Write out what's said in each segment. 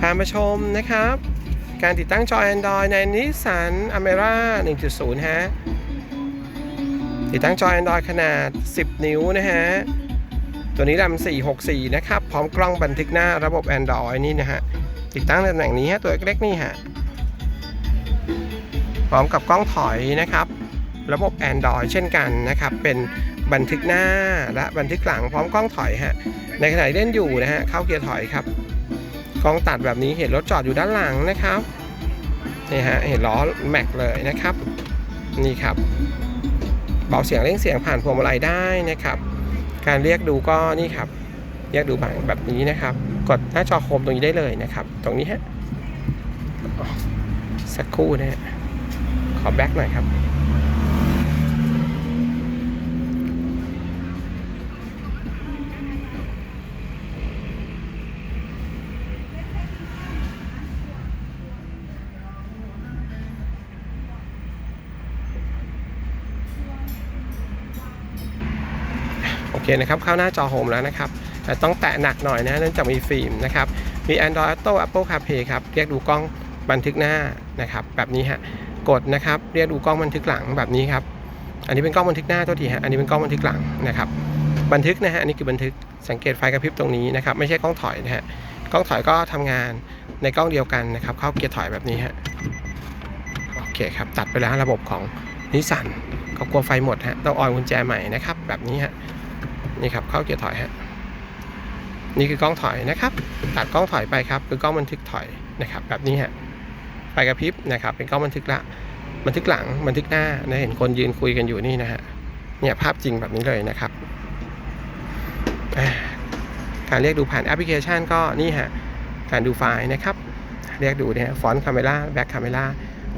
พามาชมนะครับ การติดตั้งจอ Android ใน Nissan Almera 1.0 ฮะ ติดตั้งจอ Android ขนาด 10 นิ้วนะฮะ ตัวนี้แรม464 นะครับ พร้อมกล้องบันทึกหน้าระบบ Android นี่นะฮะ ติดตั้งในตำแหน่งนี้ฮะ ตัวเล็กๆนี่ฮะ พร้อมกับกล้องถอยนะครับ ระบบ Android เช่นกันนะครับ เป็นบันทึกหน้าและบันทึกหลังพร้อมกล้องถอยฮะ ในขณะเล่นอยู่นะฮะ เข้าเกียร์ถอยครับ กล้องตัดแบบนี้เห็นรถจอดอยู่ด้านหลังนะครับนี่ฮะเห็นล้อแม็กเลยนะครับ นี่ครับเบาเสียงเร่งเสียงผ่านพวงมาลัยได้นะครับ การเรียกดูก็นี่ครับ เรียกดูแบบแบบนี้นะครับ กดหน้าจอโคมตรงนี้ได้เลยนะครับ ตรงนี้ฮะสักครู่นะฮะขอแบ็กหน่อยครับ อเคนะครับเข้าหน้าจอโฮมแล้วนะครับแต่ต้องแตะหนักหน่อยนะเนื่องจากมีฟิล์มนะครับมี Android Auto Apple CarPlay ครับเรียกดูกล้องบันทึกหน้านะครับแบบนี้ฮะกดนะครับเรียกดูกล้องบันทึกหลังแบบนี้ครับอันนี้เป็นกล้องบันทึกหน้าตัวทีฮะอันนี้เป็นกล้องบันทึกหลังนะครับบันทึกนะฮะอันนี้คือบันทึกสังเกตไฟกระพริบตรงนี้นะครับไม่ใช่กล้องถอยนะฮะกล้องถอยก็ทำงานในกล้องเดียวกันนะครับเข้าเกียร์ถอยแบบนี้ฮะโอเคครับตัดไปแล้วระบบของนิสสันก็กลัวไฟหมดฮะต้องออยกุญแจใหม่นะครับแบบนี้ฮะ นี่ครับเข้าเกียร์ถอยฮะนี่คือกล้องถอยนะครับ ตัดกล้องถอยไปครับ คือกล้องบันทึกถอยนะครับ แบบนี้ฮะไฟกระพริบนะครับ เป็นกล้องบันทึกละบันทึกหลังบันทึกหน้านะเห็นคนยืนคุยกันอยู่นี่นะฮะเนี่ยภาพจริงแบบนี้เลยนะครับการเรียกดูผ่านแอปพลิเคชันก็นี่ฮะการดูไฟล์นะครับ เรียกดูเนี่ยฟอนต์คาเมล่าแบ็คคาเมล่า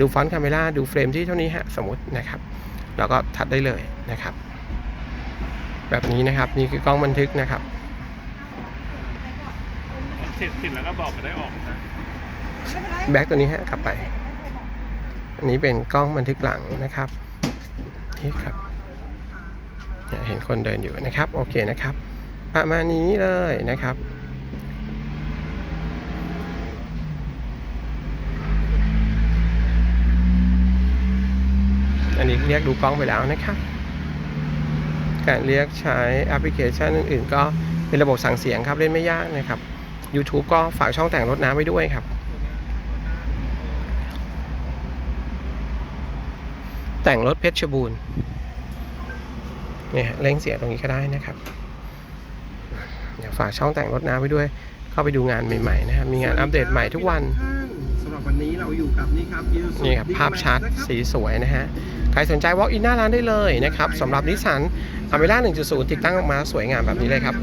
ดูฟอนต์คาเมล่าดูเฟรมที่เท่านี้ฮะสมมตินะครับ แล้วก็ทัดได้เลยนะครับ แบบนี้นะครับ นี่คือกล้องบันทึกนะครับเสร็จสิ้นแล้วก็บอกก็ได้ออกนะแบ็กตัวนี้ฮะกลับไป อันนี้เป็นกล้องบันทึกหลังนะครับนี่ครับเนี่ยเห็นคนเดินอยู่นะครับ โอเคนะครับ ประมาณนี้เลยนะครับอันนี้เรียกดูกล้องไปแล้วนะครับ การเรียกใช้แอปพลิเคชันอื่นๆ ก็เป็นระบบสั่งเสียงครับเล่นไม่ยากนะครับ YouTube ก็ฝากช่องแต่งรถน้ำไว้ด้วยครับ แต่งรถเพชรบูรณ์เนี่ยเล่งเสียงตรงนี้ก็ได้นะครับเดี๋ยวฝากช่องแต่งรถน้ำไว้ด้วย เข้าไปดูงานใหม่ๆนะครับมีงานอัปเดตใหม่ทุกวันสำหรับวันนี้เราอยู่กับนี่ครับ Isuzu นี่ครับภาพชัด D-Max สีสวยนะฮะ ใครสนใจ walk in หน้าร้านได้เลยนะครับสำหรับนิสสันอเมร่า1.0 ติดตั้งออกมาสวยงามแบบนี้เลยครับ